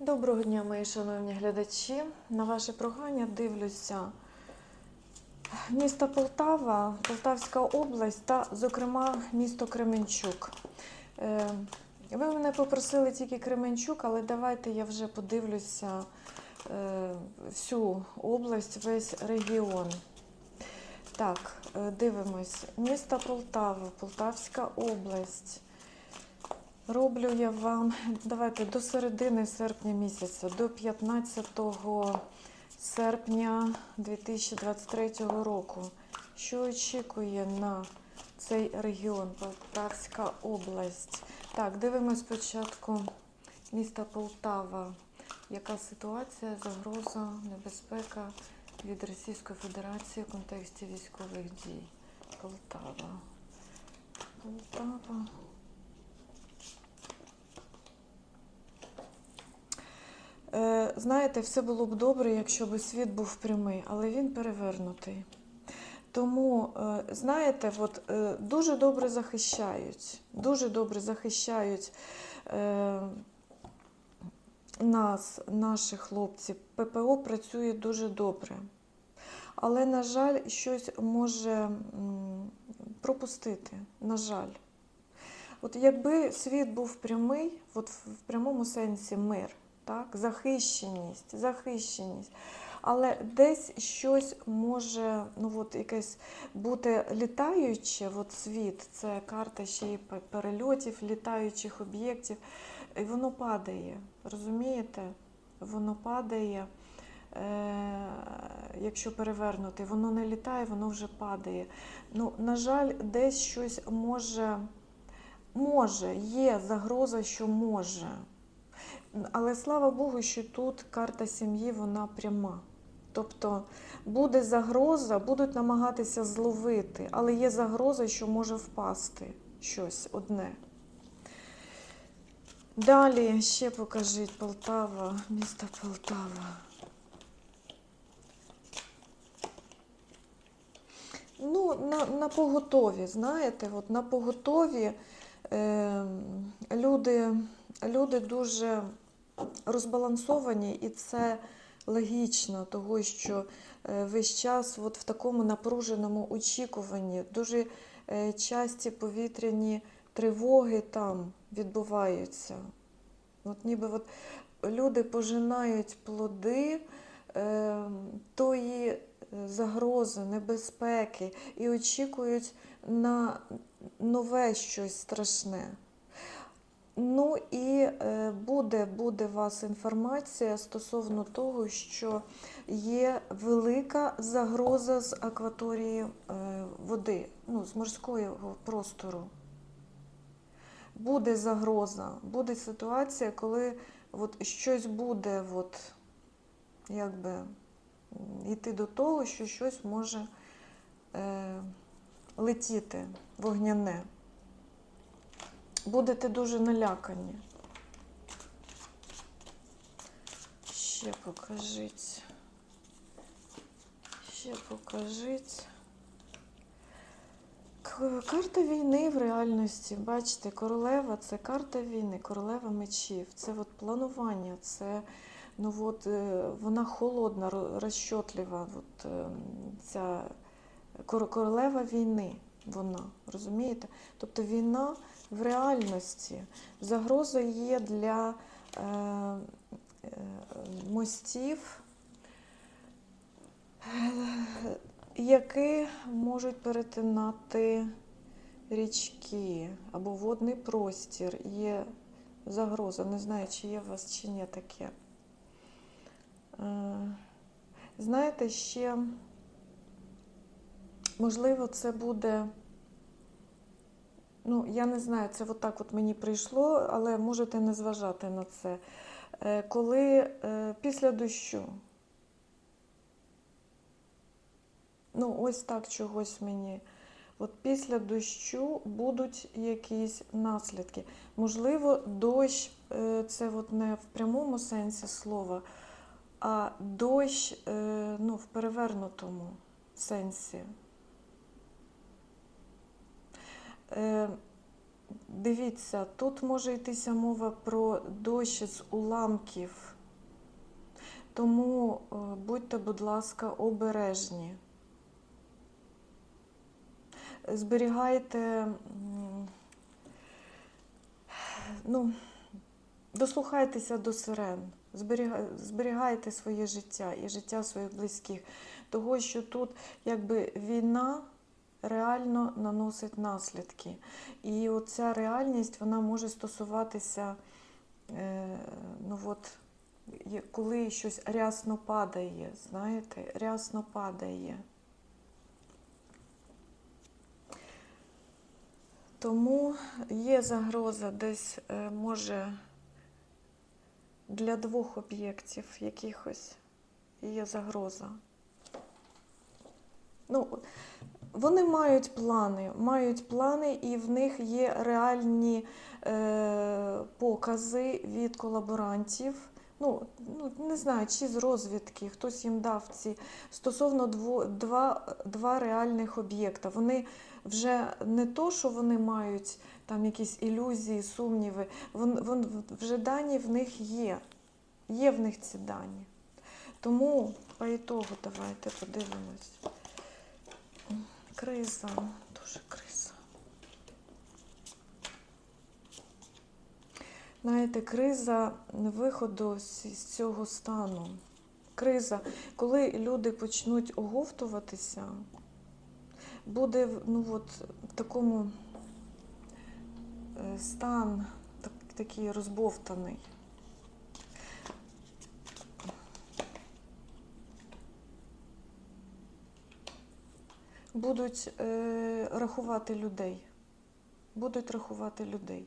Доброго дня, мої шановні глядачі. На ваше прохання дивлюся місто Полтава, Полтавська область та, зокрема, місто Кременчук. Е, Ви мене попросили тільки Кременчук, але давайте я вже подивлюся е, всю область, весь регіон. Так, е, дивимось. Місто Полтава, Полтавська область. Роблю я вам, давайте до середини серпня місяця, до 15 серпня 2023 року. Що очікує на цей регіон, Полтавська область? Так, дивимось спочатку міста Полтава. Яка ситуація, загроза, небезпека від Російської Федерації в контексті військових дій? Полтава. Полтава. Знаєте, все було б добре, якщо б світ був прямий, але він перевернутий. Тому, е, знаєте, от, е, дуже добре захищають, дуже добре захищають е, нас, наші хлопці. ППО працює дуже добре. Але, на жаль, щось може пропустити. На жаль. От якби світ був прямий, от в прямому сенсі мир, так? захищеність, захищеність. Але десь щось може, ну от якесь бути літаюче, от світ, це карта ще й перельотів, літаючих об'єктів, і воно падає. Розумієте? Воно падає. Е, якщо перевернути, воно не літає, воно вже падає. Ну, на жаль, десь щось може, може, є загроза, що може. Але слава Богу, що тут карта сім'ї вона пряма. Тобто буде загроза, будуть намагатися зловити, але є загроза, що може впасти щось одне. Далі ще покажіть Полтава, місто Полтава. Ну, на, на поготові, знаєте, от на поготові е, люди, люди дуже розбалансовані, і це логічно, того, що е, весь час от в такому напруженому очікуванні дуже е, часті повітряні тривоги там відбуваються. От ніби от люди пожинають плоди е, тої е, загрози, небезпеки і очікують на нове щось страшне. Ну і е, буде, буде вас інформація стосовно того, що є велика загроза з акваторії е, води, ну, з морського простору. Буде загроза, буде ситуація, коли от щось буде от, якби, йти до того, що щось може е, летіти вогняне. Будете дуже налякані. Ще покажіть. Ще покажіть. Карта війни в реальності. Бачите, королева це карта війни, королева мечів. Це от планування, це ну от, е, вона холодна, розчотлива. От, е, ця королева війни. Вона, розумієте? Тобто війна в реальності. Загроза є для е, е, мостів, які можуть перетинати річки або водний простір. Є загроза. Не знаю, чи є у вас чи ні таке. Е, знаєте, ще, можливо, це буде. Ну, я не знаю, це отак от мені прийшло, але можете не зважати на це. Е, Коли е, після дощу, ну, ось так чогось мені. От після дощу будуть якісь наслідки. Можливо, дощ е, це от не в прямому сенсі слова, а дощ ну, в перевернутому сенсі. Е, Дивіться, тут може йтися мова про дощ з уламків. Тому е, будьте, будь ласка, обережні. Зберігайте, ну, дослухайтеся до сирен, зберігайте своє життя і життя своїх близьких. Того, що тут якби війна реально наносить наслідки. І оця реальність вона може стосуватися, е, ну от, коли щось рясно падає, знаєте, рясно падає. Тому є загроза десь е, може для двох об'єктів якихось є загроза. Ну, вони мають плани, мають плани, і в них є реальні е, покази від колаборантів. Ну, ну, не знаю, чи з розвідки, хтось їм дав ці стосовно дво, два, два реальних об'єкта. Вони вже не то, що вони мають там якісь ілюзії, сумніви, вон, вон, вже дані в них є. Є в них ці дані. Тому по ітогу давайте подивимось. Криза, дуже криза. Знаєте, криза виходу з цього стану. Криза, коли люди почнуть оговтуватися, буде ну, от, в такому е, стан так, такий розбовтаний. Будуть е, рахувати людей. Будуть рахувати людей.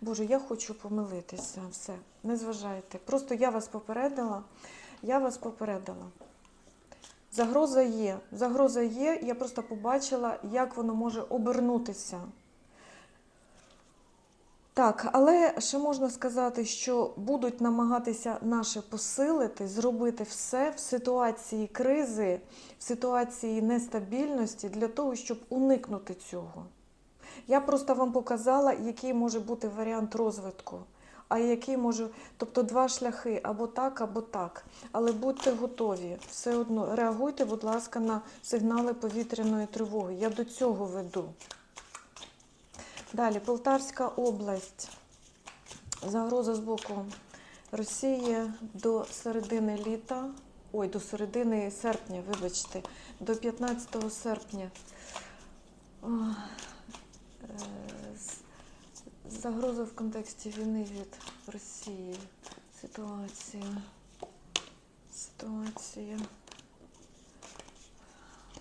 Боже, я хочу помилитися. Все, не зважайте. Просто я вас попередила. Я вас попередила. Загроза є. Загроза є. Я просто побачила, як воно може обернутися. Так, але ще можна сказати, що будуть намагатися наші посилити, зробити все в ситуації кризи, в ситуації нестабільності для того, щоб уникнути цього. Я просто вам показала, який може бути варіант розвитку, а який може, тобто два шляхи або так, або так. Але будьте готові, все одно реагуйте, будь ласка, на сигнали повітряної тривоги. Я до цього веду. Далі, Полтавська область. Загроза з боку Росії до середини літа, ой, до середини серпня, вибачте, до 15 серпня. Е, Загроза в контексті війни від Росії. Ситуація. Ситуація.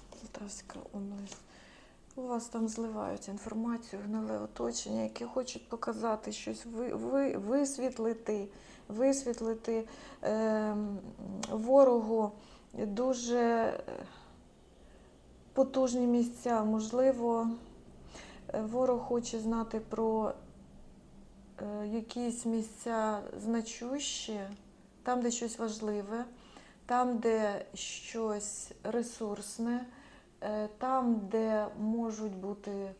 Полтавська область. У вас там зливають інформацію, гниле оточення, яке хочуть показати щось, ви, ви, висвітлити, висвітлити е, ворогу дуже е, потужні місця. Можливо, е, ворог хоче знати про е, якісь місця значущі, там, де щось важливе, там, де щось ресурсне. Е, Там, де можуть бути,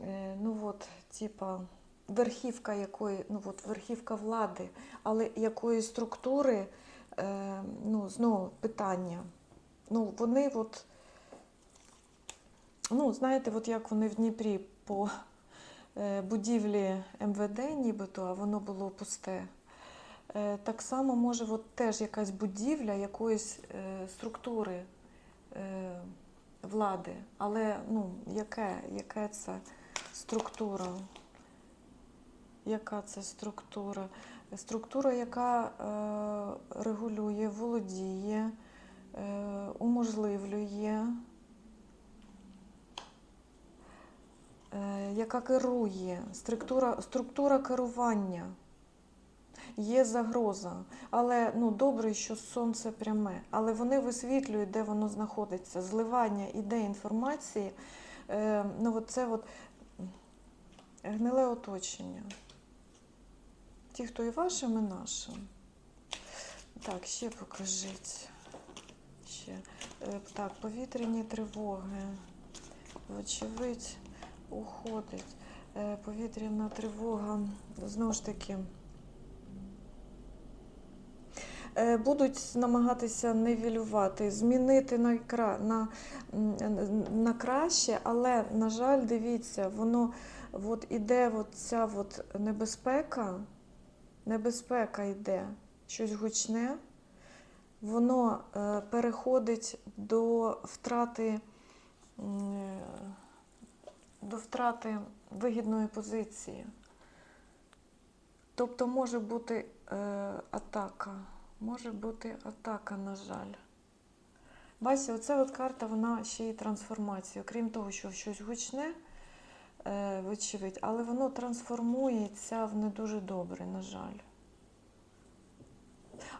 е, ну от, типа, верхівка якої, ну от, верхівка влади, але якої структури, е, ну, знову питання. Ну, вони от, ну, знаєте, от як вони в Дніпрі по будівлі МВД нібито, а воно було пусте. Так само може от теж якась будівля якоїсь структури. Влади, але ну, яке, яке це структура? Яка це структура? Структура, яка е, регулює, володіє, е, уможливлює, е, яка керує, структура, структура керування. Є загроза, але ну добре, що сонце пряме, але вони висвітлюють, де воно знаходиться. Зливання іде інформації. Е, ну, от це от гниле оточення. Ті, хто і вашим, і нашим. Так, ще покажіть. Ще. Е, так, повітряні тривоги. вочевидь, уходить. Е, Повітряна тривога, знову ж таки. Е, Будуть намагатися нивелювати, змінити на, на, на краще, але, на жаль, дивіться, воно от іде от ця от небезпека, небезпека йде, щось гучне, воно е, переходить до втрати, е, до втрати вигідної позиції. Тобто може бути е, атака. Може бути атака, на жаль. Бачите, оця от карта, вона ще й трансформація. Крім того, що щось гучне, е, вочевидь, але воно трансформується в не дуже добре, на жаль.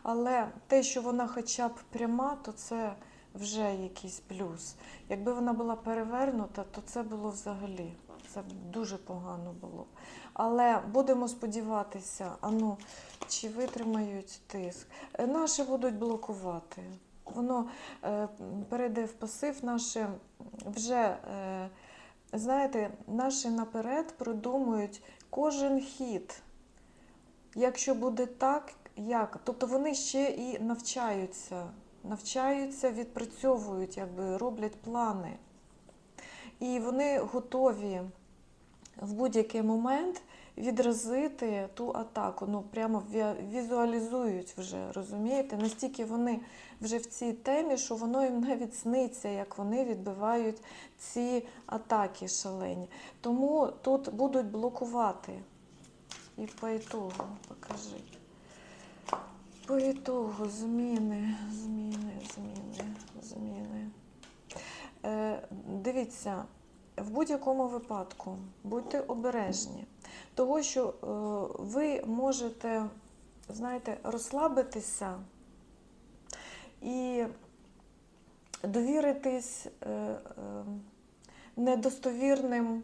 Але те, що вона хоча б пряма, то це вже якийсь плюс. Якби вона була перевернута, то це було взагалі. Це дуже погано було. Але будемо сподіватися, ану, чи витримають тиск. Е, Наші будуть блокувати. Воно е, перейде в пасив, наше вже, е, знаєте, наші наперед продумують кожен хід. Якщо буде так, як? Тобто вони ще і навчаються, навчаються, відпрацьовують, якби роблять плани. І вони готові в будь-який момент відразити ту атаку. Ну, прямо візуалізують вже, розумієте? Настільки вони вже в цій темі, що воно їм навіть сниться, як вони відбивають ці атаки шалені. Тому тут будуть блокувати. І по ітогу покажи. По ітогу зміни, зміни, зміни, зміни. Е, дивіться, в будь-якому випадку будьте обережні, того, що е, ви можете, знаєте, розслабитися і довіритись е, е, недостовірним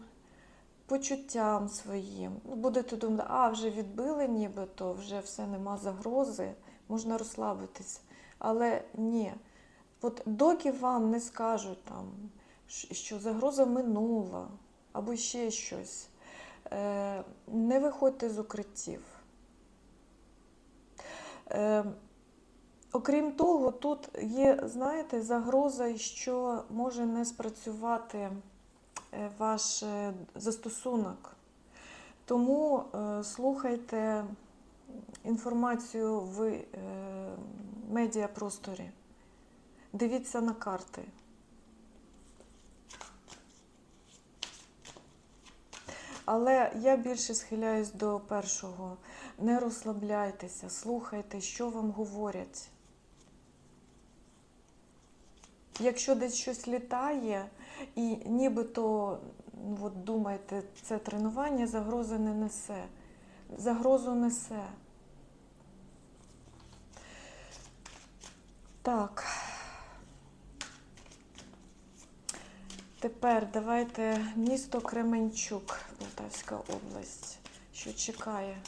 почуттям своїм. Ну, Будете думати, а вже відбили нібито, вже все нема загрози, можна розслабитись. Але ні. От доки вам не скажуть, там, що загроза минула або ще щось, е, не виходьте з укриттів. Е, Окрім того, тут є, знаєте, загроза, що може не спрацювати е, ваш застосунок. Тому слухайте інформацію в медіапросторі. Дивіться на карти. Але я більше схиляюсь до першого. Не розслабляйтеся, слухайте, що вам говорять. Якщо десь щось літає, і нібито ну, от думаєте, це тренування загрози не несе. Загрозу несе. Так. Тепер давайте місто Кременчук, Полтавська область, що чекає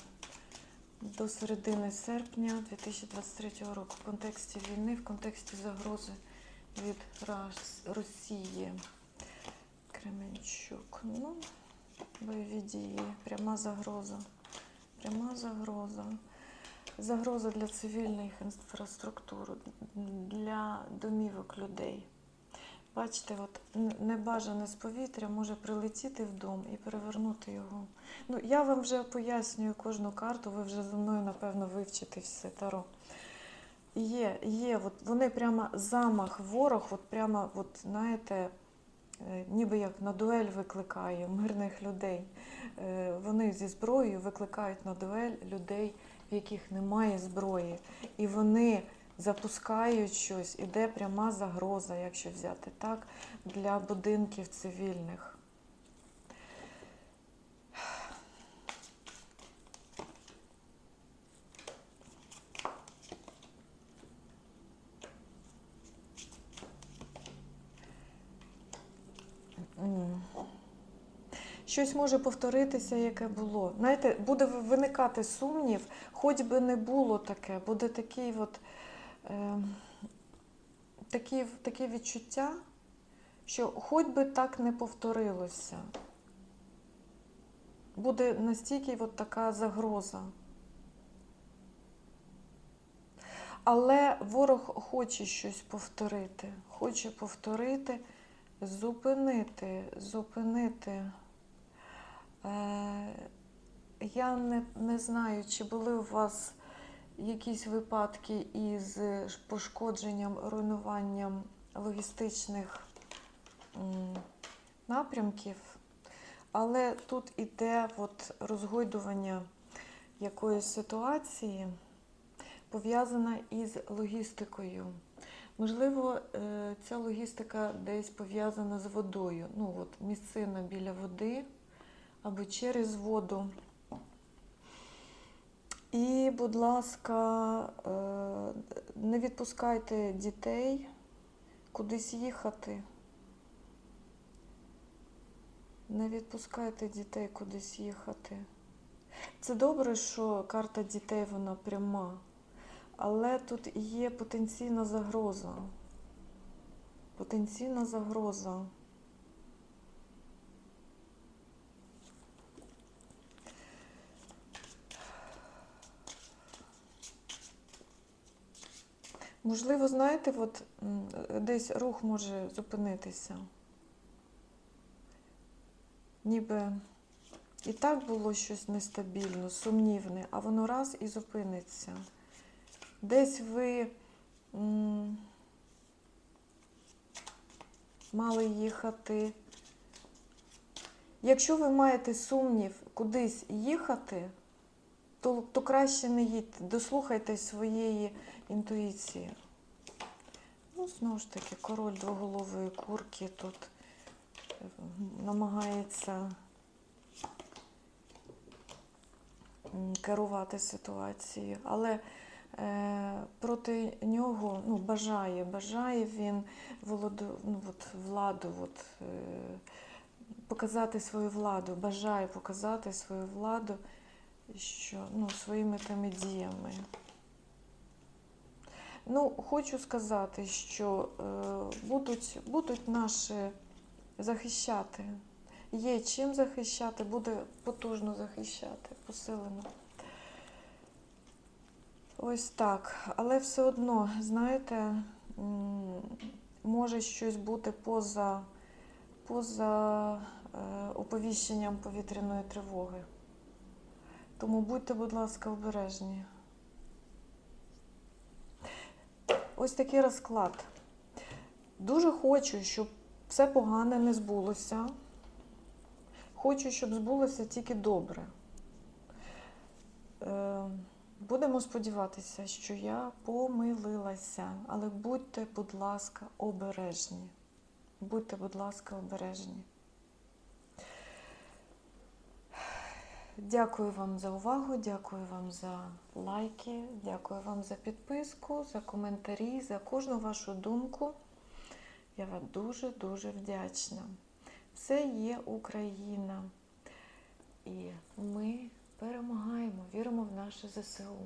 до середини серпня 2023 року в контексті війни, в контексті загрози від Росії. Кременчук. Ну, бойові дії, пряма загроза. Пряма загроза. Загроза для цивільних інфраструктур, для домівок людей. Бачите, от небажане з повітря може прилетіти в дом і перевернути його. Ну, я вам вже пояснюю кожну карту, ви вже зі мною, напевно, вивчите все таро. Є, є, от вони прямо замах, ворог, от прямо, от, знаєте, е, ніби як на дуель викликає мирних людей. Е, Вони зі зброєю викликають на дуель людей, в яких немає зброї. І вони запускають щось, іде пряма загроза, якщо взяти так, для будинків цивільних. Щось може повторитися, яке було. Знаєте, буде виникати сумнів, хоч би не було таке, буде такий от, такі, таке відчуття, що хоч би так не повторилося, буде настільки от така загроза. Але ворог хоче щось повторити, хоче повторити, зупинити, зупинити. Е, я не, не знаю, чи були у вас якісь випадки із пошкодженням, руйнуванням логістичних напрямків, але тут іде от розгойдування якоїсь ситуації, пов'язана із логістикою. Можливо, е, ця логістика десь пов'язана з водою. Ну, от місцина біля води або через воду. І, будь ласка, е, не відпускайте дітей кудись їхати. Не відпускайте дітей кудись їхати. Це добре, що карта дітей вона пряма, але тут є потенційна загроза. Потенційна загроза. Можливо, знаєте, от десь рух може зупинитися. Ніби і так було щось нестабільно, сумнівне, а воно раз і зупиниться. Десь ви м, мали їхати. Якщо ви маєте сумнів кудись їхати, то, то краще не їдьте, дослухайтесь своєї інтуїції. Ну, знову ж таки, король двоголової курки тут е, намагається керувати ситуацією, але е, проти нього ну, бажає, бажає він володу, ну, от, владу, от, е, показати свою владу, бажає показати свою владу що, ну, своїми тими діями. Ну, хочу сказати, що е, будуть, будуть наші захищати. Є чим захищати, буде потужно захищати, посилено. Ось так. Але все одно, знаєте, може щось бути поза, поза е, оповіщенням повітряної тривоги. Тому будьте, будь ласка, обережні. Ось такий розклад. Дуже хочу, щоб все погане не збулося. Хочу, щоб збулося тільки добре. Е, Будемо сподіватися, що я помилилася, але будьте, будь ласка, обережні. Будьте, будь ласка, обережні. Дякую вам за увагу, дякую вам за лайки, дякую вам за підписку, за коментарі, за кожну вашу думку. Я вам дуже-дуже вдячна. Це є Україна. І ми перемагаємо, віримо в наше ЗСУ.